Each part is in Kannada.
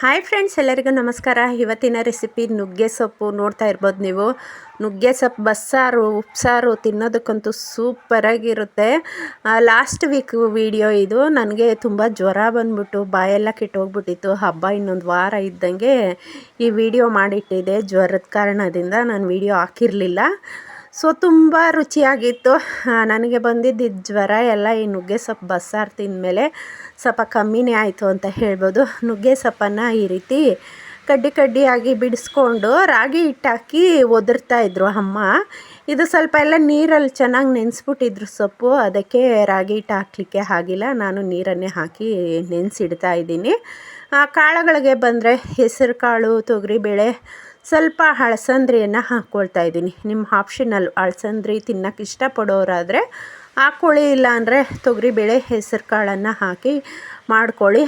ಹಾಯ್ ಫ್ರೆಂಡ್ಸ್ ಎಲ್ಲರಿಗೂ ನಮಸ್ಕಾರ. ಇವತ್ತಿನ ರೆಸಿಪಿ ನುಗ್ಗೆ ಸೊಪ್ಪು ನೋಡ್ತಾ ಇರ್ಬೋದು ನೀವು. ನುಗ್ಗೆ ಸೊಪ್ಪು ಬಸ್ಸಾರು, ಉಪ್ಸಾರು ತಿನ್ನೋದಕ್ಕಂತೂ ಸೂಪರಾಗಿರುತ್ತೆ ಲಾಸ್ಟ್ ವೀಕ್ ವಿಡಿಯೋ ಇದು. ನನಗೆ ತುಂಬ ಜ್ವರ ಬಂದ್ಬಿಟ್ಟು, ಬಾಯೆಲ್ಲ ಕೆಟ್ಟೋಗ್ಬಿಟ್ಟಿತ್ತು. ಹಬ್ಬ ಇನ್ನೊಂದು ವಾರ ಇದ್ದಂಗೆ ಈ ವಿಡಿಯೋ ಮಾಡಿಟ್ಟಿದೆ ಜ್ವರದ ಕಾರಣದಿಂದ ನಾನು ವಿಡಿಯೋ ಹಾಕಿರಲಿಲ್ಲ. ಸೊ, ತುಂಬ ರುಚಿಯಾಗಿತ್ತು. ನನಗೆ ಬಂದಿದ್ದ ಜ್ವರ ಎಲ್ಲ ಈ ನುಗ್ಗೆ ಸೊಪ್ಪು ಬಸ್ಸಾರು ತಿಂದಮೇಲೆ ಸ್ವಲ್ಪ ಕಮ್ಮಿನೇ ಆಯಿತು ಅಂತ ಹೇಳ್ಬೋದು. ನುಗ್ಗೆ ಸೊಪ್ಪನ್ನು ಈ ರೀತಿ ಕಡ್ಡಿ ಕಡ್ಡಿಯಾಗಿ ಬಿಡಿಸ್ಕೊಂಡು ರಾಗಿ ಹಿಟ್ಟಾಕಿ ಒದರ್ತಾ ಇದ್ರು ಅಮ್ಮ. ಇದು ಸ್ವಲ್ಪ ಎಲ್ಲ ನೀರಲ್ಲಿ ಚೆನ್ನಾಗಿ ನೆನೆಸ್ಬಿಟ್ಟಿದ್ರು ಸೊಪ್ಪು. ಅದಕ್ಕೆ ರಾಗಿ ಹಿಟ್ಟು ಹಾಕಲಿಕ್ಕೆ ಆಗಿಲ್ಲ. ನಾನು ನೀರನ್ನೇ ಹಾಕಿ ನೆನೆಸಿಡ್ತಾ ಇದ್ದೀನಿ. ಕಾಳುಗಳಿಗೆ ಬಂದರೆ ಹೆಸರು ಕಾಳು, ತೊಗರಿಬೇಳೆ ಸ್ವಲ್ಪ ಅಳಸಂದ್ರಿಯನ್ನು ಹಾಕ್ಕೊಳ್ತಾ ಇದ್ದೀನಿ. ನಿಮ್ಮ ಆಪ್ಷನಲ್ ಅಳಸಂದ್ರಿ ತಿನ್ನೋಕೆ ಇಷ್ಟಪಡೋರಾದರೆ ಹಾಕ್ಕೊಳ್ಳಿ ಇಲ್ಲಾಂದರೆ ತೊಗರಿಬೇಳೆ ಹೆಸರು ಕಾಳನ್ನು ಹಾಕಿ ಮಾಡ್ಕೊಳ್ಳಿ.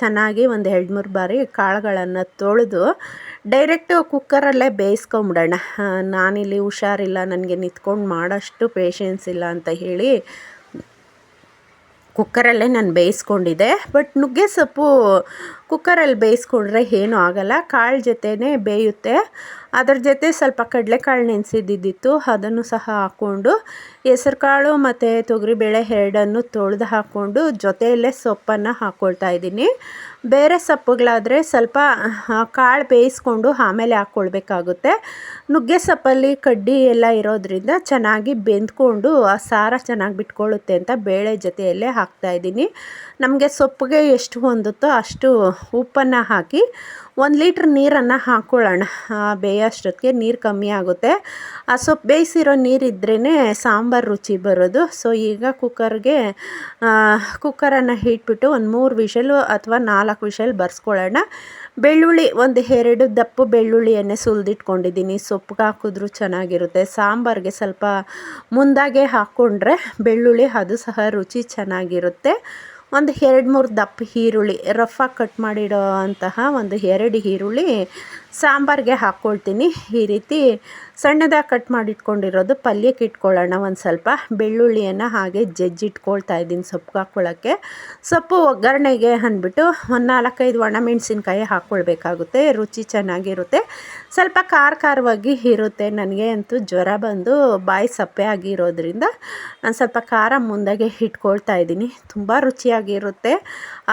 ಚೆನ್ನಾಗಿ ಒಂದು ಎರಡು ಮೂರು ಬಾರಿ ಕಾಳುಗಳನ್ನು ತೊಳೆದು ಡೈರೆಕ್ಟು ಕುಕ್ಕರಲ್ಲೇ ಬೇಯಿಸ್ಕೊಂಬಿಡೋಣ. ನಾನಿಲ್ಲಿ ಹುಷಾರಿಲ್ಲ, ನನಗೆ ನಿಂತ್ಕೊಂಡು ಮಾಡೋಷ್ಟು ಪೇಷನ್ಸ್ ಇಲ್ಲ ಅಂತ ಹೇಳಿ ಕುಕ್ಕರಲ್ಲೇ ನಾನು ಬೇಯಿಸ್ಕೊಂಡಿದ್ದೆ. ಬಟ್ ನುಗ್ಗೆ ಸೊಪ್ಪು ಕುಕ್ಕರಲ್ಲಿ ಬೇಯಿಸ್ಕೊಂಡ್ರೆ ಏನೂ ಆಗಲ್ಲ. ಕಾಳು ಜೊತೆನೇ ಬೇಯುತ್ತೆ. ಅದ್ರ ಜೊತೆ ಸ್ವಲ್ಪ ಕಡಲೆಕಾಳು ನೆನೆಸಿದ್ದಿದ್ದಿತ್ತು. ಅದನ್ನು ಸಹ ಹಾಕ್ಕೊಂಡು ಹೆಸ್ರು ಕಾಳು ಮತ್ತು ತೊಗರಿಬೇಳೆ ಎರಡನ್ನು ತೊಳೆದು ಹಾಕ್ಕೊಂಡು ಜೊತೆಯಲ್ಲೇ ಸೊಪ್ಪನ್ನು ಹಾಕ್ಕೊಳ್ತಾ ಇದ್ದೀನಿ. ಬೇರೆ ಸೊಪ್ಪುಗಳಾದರೆ ಸ್ವಲ್ಪ ಕಾಳು ಬೇಯಿಸ್ಕೊಂಡು ಆಮೇಲೆ ಹಾಕ್ಕೊಳ್ಬೇಕಾಗುತ್ತೆ ನುಗ್ಗೆ ಸೊಪ್ಪಲ್ಲಿ ಕಡ್ಡಿ ಎಲ್ಲ ಇರೋದ್ರಿಂದ ಚೆನ್ನಾಗಿ ಬೆಂದ್ಕೊಂಡು ಆ ಸಾರ ಚೆನ್ನಾಗಿ ಬಿಟ್ಕೊಳ್ಳುತ್ತೆ ಅಂತ ಬೇಳೆ ಜೊತೆಯಲ್ಲೇ ಹಾಕ್ತಾಯಿದ್ದೀನಿ ನಮಗೆ ಸೊಪ್ಪಿಗೆ ಎಷ್ಟು ಹೊಂದುತ್ತೋ ಅಷ್ಟು ಉಪ್ಪನ್ನು ಹಾಕಿ ಒಂದು ಲೀಟ್ರ್ ನೀರನ್ನು ಹಾಕ್ಕೊಳ್ಳೋಣ ಬೇಯೋಷ್ಟೊತ್ತಿಗೆ ನೀರು ಕಮ್ಮಿ ಆಗುತ್ತೆ. ಆ ಸೊಪ್ಪು ಬೇಯಿಸಿರೋ ನೀರಿದ್ರೇ ಸಾಂಬಾರು ರುಚಿ ಬರೋದು. ಸೊ ಈಗ ಕುಕ್ಕರ್ಗೆ ಕುಕ್ಕರನ್ನು ಇಟ್ಬಿಟ್ಟು ಒಂದು ಮೂರು ವಿಷಲು ಅಥವಾ ನಾಲ್ಕು ವಿಷಲ್ ಬರ್ಸ್ಕೊಳ್ಳೋಣ. ಬೆಳ್ಳುಳ್ಳಿ, ಒಂದು ಎರಡು ದಪ್ಪು ಬೆಳ್ಳುಳ್ಳಿಯನ್ನೇ ಸುಲಿದಿಟ್ಕೊಂಡಿದ್ದೀನಿ. ಸೊಪ್ಪಿಗೆ ಹಾಕಿದ್ರೂ ಚೆನ್ನಾಗಿರುತ್ತೆ. ಸಾಂಬಾರಿಗೆ ಸ್ವಲ್ಪ ಮುಂದಾಗೆ ಹಾಕ್ಕೊಂಡ್ರೆ ಬೆಳ್ಳುಳ್ಳಿ ಅದು ಸಹ ರುಚಿ ಚೆನ್ನಾಗಿರುತ್ತೆ. ಒಂದು ಎರಡು ಮೂರು ದಪ್ಪ ಈರುಳ್ಳಿ ರಫಾಗಿ ಕಟ್ ಮಾಡಿಡೋ ಅಂತಹ ಒಂದು ಎರಡು ಈರುಳ್ಳಿ ಸಾಂಬಾರಿಗೆ ಹಾಕ್ಕೊಳ್ತೀನಿ. ಈ ರೀತಿ ಸಣ್ಣದಾಗಿ ಕಟ್ ಮಾಡಿಟ್ಕೊಂಡಿರೋದು ಪಲ್ಯಕ್ಕೆ ಇಟ್ಕೊಳ್ಳೋಣ ಒಂದು ಸ್ವಲ್ಪ. ಬೆಳ್ಳುಳ್ಳಿಯನ್ನು ಹಾಗೆ ಜಜ್ಜಿಟ್ಕೊಳ್ತಾ ಇದ್ದೀನಿ ಸೊಪ್ಪು ಹಾಕ್ಕೊಳ್ಳೋಕ್ಕೆ ಸೊಪ್ಪು ಒಗ್ಗರಣೆಗೆ ಅಂದ್ಬಿಟ್ಟು ಒಂದು ನಾಲ್ಕೈದು ಒಣಮೆಣಸಿನ್ಕಾಯಿ ಹಾಕ್ಕೊಳ್ಬೇಕಾಗುತ್ತೆ. ರುಚಿ ಚೆನ್ನಾಗಿರುತ್ತೆ. ಸ್ವಲ್ಪ ಖಾರ ಖಾರವಾಗಿ ಇರುತ್ತೆ. ನನಗೆ ಅಂತೂ ಜ್ವರ ಬಂದು ಬಾಯಿ ಸಪ್ಪೆ ಆಗಿರೋದ್ರಿಂದ ನಾನು ಸ್ವಲ್ಪ ಖಾರ ಮುಂದಾಗೆ ಇಟ್ಕೊಳ್ತಾ ಇದ್ದೀನಿ. ತುಂಬ ರುಚಿಯಾಗಿರುತ್ತೆ.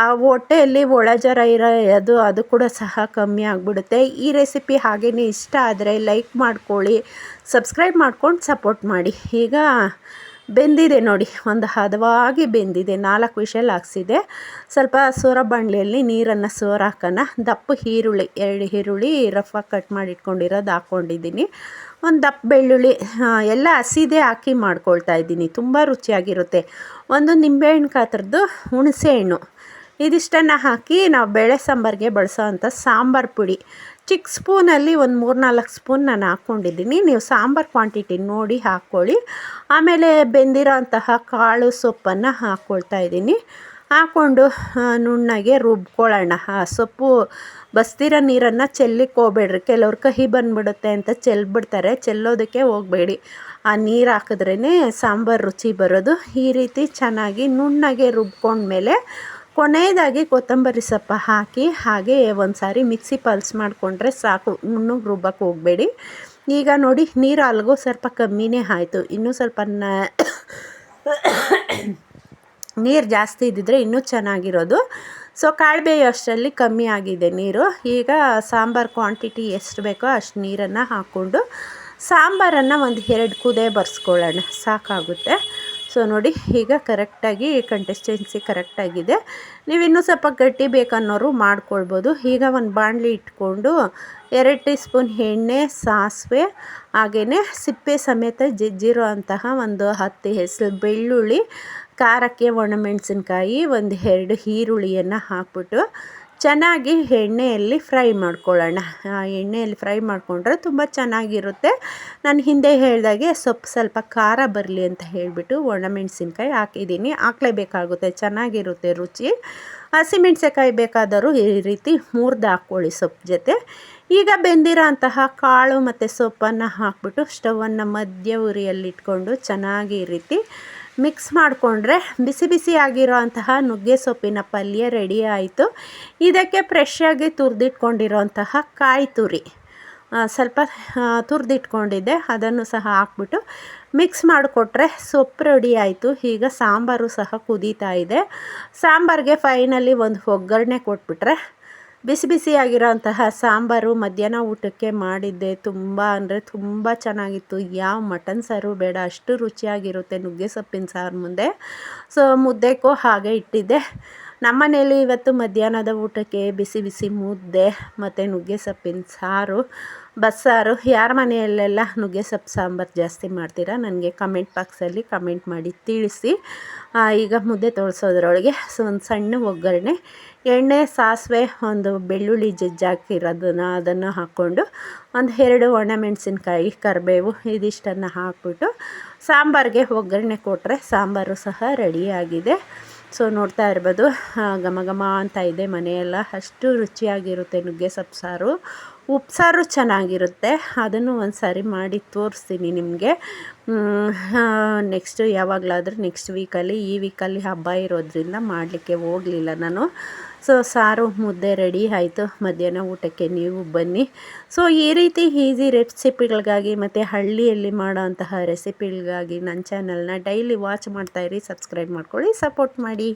ಆ ಹೊಟ್ಟೆಯಲ್ಲಿ ಒಳಜರ ಇರೋ ಅದು ಅದು ಕೂಡ ಸಹ ಕಮ್ಮಿ ಆಗಿಬಿಡುತ್ತೆ. ಈ ರೆಸಿಪಿ ಹಾಗೇ ಇಷ್ಟ ಆದರೆ ಲೈಕ್ ಮಾಡ್ಕೊಳ್ಳಿ ಸಬ್ಸ್ಕ್ರೈಬ್ ಮಾಡ್ಕೊಂಡು ಸಪೋರ್ಟ್ ಮಾಡಿ. ಈಗ ಬೆಂದಿದೆ ನೋಡಿ, ಒಂದು ಹದವಾಗಿ ಬೆಂದಿದೆ, ನಾಲ್ಕು ವಿಷಲ್ ಹಾಕ್ಸಿದೆ ಸ್ವಲ್ಪ ಸೋರ ಬಾಣಲಿಯಲ್ಲಿ ನೀರನ್ನು ಸೋರ ಹಾಕೋಣ ದಪ್ಪ ಈರುಳ್ಳಿ, ಎರಡು ಈರುಳ್ಳಿ ರಫಾಗಿ ಕಟ್ ಮಾಡಿ ಇಟ್ಕೊಂಡಿರೋದು ಹಾಕ್ಕೊಂಡಿದ್ದೀನಿ. ಒಂದು ದಪ್ಪ ಬೆಳ್ಳುಳ್ಳಿ ಎಲ್ಲ ಹಸಿದೆ ಹಾಕಿ ಮಾಡ್ಕೊಳ್ತಾ ಇದ್ದೀನಿ, ತುಂಬ ರುಚಿಯಾಗಿರುತ್ತೆ. ಒಂದು ನಿಂಬೆಹಣ್ಣು ಕಾತ್ರದ್ದು ಹುಣಸೆ ಹಣ್ಣು ಇದಿಷ್ಟನ್ನು ಹಾಕಿ ನಾವು ಬೇಳೆ ಸಾಂಬಾರಿಗೆ ಬಳಸೋ ಅಂಥ ಸಾಂಬಾರು ಪುಡಿ. ಚಿಕ್ಕ ಸ್ಪೂನಲ್ಲಿ ಒಂದು ಮೂರು ನಾಲ್ಕು ಸ್ಪೂನ್ ನಾನು ಹಾಕ್ಕೊಂಡಿದ್ದೀನಿ. ನೀವು ಸಾಂಬಾರು ಕ್ವಾಂಟಿಟಿ ನೋಡಿ ಹಾಕ್ಕೊಳ್ಳಿ. ಆಮೇಲೆ ಬೆಂದಿರೋ ಅಂತಹ ಕಾಳು ಸೊಪ್ಪನ್ನು ಹಾಕ್ಕೊಳ್ತಾ ಇದ್ದೀನಿ. ಹಾಕ್ಕೊಂಡು ನುಣ್ಣಗೆ ರುಬ್ಕೊಳ್ಳೋಣ. ಆ, ಸೊಪ್ಪು ಬಸ್ತಿರೋ ನೀರನ್ನು ಚೆಲ್ಲಿಕ್ಕೆ ಹೋಗ್ಬೇಡ್ರಿ. ಕೆಲವ್ರು ಕಹಿ ಬಂದುಬಿಡುತ್ತೆ ಅಂತ ಚೆಲ್ಬಿಡ್ತಾರೆ. ಚೆಲ್ಲೋದಕ್ಕೆ ಹೋಗಬೇಡಿ. ಆ ನೀರು ಹಾಕಿದ್ರೇ ಸಾಂಬಾರು ರುಚಿ ಬರೋದು. ಈ ರೀತಿ ಚೆನ್ನಾಗಿ ನುಣ್ಣಗೆ ರುಬ್ಕೊಂಡ್ಮೇಲೆ ಕೊನೆಯದಾಗಿ ಕೊತ್ತಂಬರಿ ಸೊಪ್ಪು ಹಾಕಿ ಹಾಗೆ ಒಂದು ಸಾರಿ ಮಿಕ್ಸಿ ಪಲ್ಸ್ ಮಾಡಿಕೊಂಡ್ರೆ ಸಾಕು. ನುಣ್ಣಗೆ ರುಬ್ಬಕ್ಕೆ ಹೋಗಬೇಡಿ. ಈಗ ನೋಡಿ, ನೀರು ಅಲ್ಗೂ ಸ್ವಲ್ಪ ಕಮ್ಮಿನೇ ಆಯಿತು. ಇನ್ನೂ ಸ್ವಲ್ಪ ನೀರು ಜಾಸ್ತಿ ಇದ್ದಿದ್ರೆ ಇನ್ನೂ ಚೆನ್ನಾಗಿರೋದು. ಸೊ ಕಾಳು ಅಷ್ಟರಲ್ಲಿ ಕಮ್ಮಿ ಆಗಿದೆ ನೀರು. ಈಗ ಸಾಂಬಾರು ಕ್ವಾಂಟಿಟಿ ಎಷ್ಟು ಬೇಕೋ ಅಷ್ಟು ನೀರನ್ನು ಹಾಕ್ಕೊಂಡು ಸಾಂಬಾರನ್ನು ಒಂದು ಎರಡು ಕುದೇ ಬರ್ಸ್ಕೊಳ್ಳೋಣ. ಸಾಕಾಗುತ್ತೆ. ಸೊ ನೋಡಿ, ಈಗ ಕರೆಕ್ಟಾಗಿ ಕಂಟೆಸ್ಟೆನ್ಸಿ ಕರೆಕ್ಟಾಗಿದೆ. ನೀವು ಇನ್ನೂ ಸ್ವಲ್ಪ ಗಟ್ಟಿ ಬೇಕನ್ನೋರು ಮಾಡ್ಕೊಳ್ಬೋದು. ಈಗ ಒಂದು ಬಾಣಲಿ ಇಟ್ಕೊಂಡು ಎರಡು ಟೀ ಸ್ಪೂನ್ ಎಣ್ಣೆ, ಸಾಸಿವೆ ಹಾಗೆಯೇ ಸಿಪ್ಪೆ ಸಮೇತ ಜಜ್ಜಿರೋ ಅಂತಹ ಒಂದು ಹತ್ತು ಹೆಸರು ಬೆಳ್ಳುಳ್ಳಿ, ಖಾರಕ್ಕೆ ಒಣಮೆಣಸಿನ್ಕಾಯಿ ಒಂದು ಎರಡು ಈರುಳ್ಳಿಯನ್ನು ಹಾಕ್ಬಿಟ್ಟು ಚೆನ್ನಾಗಿ ಎಣ್ಣೆಯಲ್ಲಿ ಫ್ರೈ ಮಾಡ್ಕೊಳ್ಳೋಣ. ಎಣ್ಣೆಯಲ್ಲಿ ಫ್ರೈ ಮಾಡಿಕೊಂಡ್ರೆ ತುಂಬ ಚೆನ್ನಾಗಿರುತ್ತೆ. ನಾನು ಹಿಂದೆ ಹೇಳಿದಾಗೆ ಸೊಪ್ಪು ಸ್ವಲ್ಪ ಖಾರ ಬರಲಿ ಅಂತ ಹೇಳಿಬಿಟ್ಟು ಒಣಮೆಣಸಿನ್ಕಾಯಿ ಹಾಕಿದ್ದೀನಿ. ಹಾಕ್ಲೇಬೇಕಾಗುತ್ತೆ, ಚೆನ್ನಾಗಿರುತ್ತೆ ರುಚಿ. ಹಸಿಮೆಣ್ಸೆಕಾಯಿ ಬೇಕಾದರೂ ಈ ರೀತಿ ಮೂರ್ದು ಹಾಕ್ಕೊಳ್ಳಿ ಸೊಪ್ಪು ಜೊತೆ. ಈಗ ಬೆಂದಿರೋ ಅಂತಹ ಕಾಳು ಮತ್ತು ಸೊಪ್ಪನ್ನು ಹಾಕ್ಬಿಟ್ಟು ಸ್ಟವನ್ನು ಮಧ್ಯ ಉರಿಯಲ್ಲಿ ಇಟ್ಕೊಂಡು ಚೆನ್ನಾಗಿ ರೀತಿ ಮಿಕ್ಸ್ ಮಾಡಿಕೊಂಡ್ರೆ ಬಿಸಿ ಬಿಸಿ ಅಂತಹ ನುಗ್ಗೆ ಸೊಪ್ಪಿನ ಪಲ್ಯ ರೆಡಿ ಆಯಿತು. ಇದಕ್ಕೆ ಫ್ರೆಶ್ಶಾಗಿ ತುರಿದಿಟ್ಕೊಂಡಿರೋಂತಹ ಕಾಯಿ ತುರಿ. ಸ್ವಲ್ಪ ತುರಿದಿಟ್ಕೊಂಡಿದ್ದೆ. ಅದನ್ನು ಸಹ ಹಾಕ್ಬಿಟ್ಟು ಮಿಕ್ಸ್ ಮಾಡಿಕೊಟ್ರೆ ಸೊಪ್ಪು ರೆಡಿ ಆಯಿತು. ಈಗ ಸಾಂಬಾರು ಸಹ ಕುದೀತಾ ಇದೆ. ಸಾಂಬಾರಿಗೆ ಫೈನಲಿ ಒಂದು ಒಗ್ಗರಣೆ ಕೊಟ್ಬಿಟ್ರೆ ಬಿಸಿ ಬಿಸಿಯಾಗಿರೋಂತಹ ಸಾಂಬಾರು ಮಧ್ಯಾಹ್ನ ಊಟಕ್ಕೆ ಮಾಡಿದ್ದೆ. ತುಂಬ ಅಂದರೆ ತುಂಬ ಚೆನ್ನಾಗಿತ್ತು. ಯಾವ ಮಟನ್ ಸಾರು ಬೇಡ, ಅಷ್ಟು ರುಚಿಯಾಗಿರುತ್ತೆ ನುಗ್ಗೆ ಸೊಪ್ಪಿನ ಸಾರು ಮುಂದೆ. ಸೊ ಮುದ್ದೆಗೂ ಹಾಗೆ ಇಟ್ಟಿದ್ದೆ. ನಮ್ಮನೇಲಿ ಇವತ್ತು ಮಧ್ಯಾಹ್ನದ ಊಟಕ್ಕೆ ಬಿಸಿ ಬಿಸಿ ಮುದ್ದೆ ಮತ್ತು ನುಗ್ಗೆ ಸೊಪ್ಪಿನ ಸಾರು, ಬಸ್ಸಾರು. ಯಾರ ಮನೆಯಲ್ಲೆಲ್ಲ ನುಗ್ಗೆ ಸೊಪ್ಪು ಸಾಂಬಾರು ಜಾಸ್ತಿ ಮಾಡ್ತೀರಾ ನನಗೆ ಕಮೆಂಟ್ ಬಾಕ್ಸಲ್ಲಿ ಕಮೆಂಟ್ ಮಾಡಿ ತಿಳಿಸಿ. ಈಗ ಮುದ್ದೆ ತೋರಿಸೋದ್ರೊಳಗೆ ಸೊ ಒಂದು ಸಣ್ಣ ಒಗ್ಗರಣೆ, ಎಣ್ಣೆ, ಸಾಸಿವೆ, ಒಂದು ಬೆಳ್ಳುಳ್ಳಿ ಜಜ್ಜಾಕಿರೋದನ್ನು ಅದನ್ನು ಹಾಕ್ಕೊಂಡು ಒಂದು ಎರಡು ಒಣಮೆಣಸಿನ್ಕಾಯಿ, ಕರಿಬೇವು ಇದಿಷ್ಟನ್ನು ಹಾಕ್ಬಿಟ್ಟು ಸಾಂಬಾರಿಗೆ ಒಗ್ಗರಣೆ ಕೊಟ್ಟರೆ ಸಾಂಬಾರು ಸಹ ರೆಡಿಯಾಗಿದೆ ಸೊ ನೋಡ್ತಾ ಇರ್ಬೋದು ಘಮ ಘಮ ಅಂತ ಇದೆ ಮನೆಯೆಲ್ಲ. ಅಷ್ಟು ರುಚಿಯಾಗಿರುತ್ತೆ ನುಗ್ಗೆ ಸೊಪ್ಪು ಸಾರು ಉಪ್ಸಾರು ಚೆನ್ನಾಗಿರುತ್ತೆ. ಅದನ್ನು ಒಂದು ಸಾರಿ ಮಾಡಿ ತೋರಿಸ್ತೀನಿ ನಿಮಗೆ. ನೆಕ್ಸ್ಟು ಯಾವಾಗಲಾದರೂ ನೆಕ್ಸ್ಟ್ ವೀಕಲ್ಲಿ ಈ ವೀಕಲ್ಲಿ ಹಬ್ಬ ಇರೋದ್ರಿಂದ ಮಾಡಲಿಕ್ಕೆ ಹೋಗಲಿಲ್ಲ ನಾನು. ಸೊ ಸಾರು ಮುದ್ದೆ ರೆಡಿ ಆಯಿತು. ಮಧ್ಯಾಹ್ನ ಊಟಕ್ಕೆ ನೀವು ಬನ್ನಿ. ಸೊ ಈ ರೀತಿ ಈಸಿ ರೆಸಿಪಿಗಳಿಗಾಗಿ ಮತ್ತು ಹಳ್ಳಿಯಲ್ಲಿ ಮಾಡೋಂತಹ ರೆಸಿಪಿಗಳಿಗಾಗಿ ನನ್ನ ಚಾನಲ್ನ ಡೈಲಿ ವಾಚ್ ಮಾಡ್ತಾಯಿರಿ ಸಬ್ಸ್ಕ್ರೈಬ್ ಮಾಡ್ಕೊಳ್ಳಿ, ಸಪೋರ್ಟ್ ಮಾಡಿ.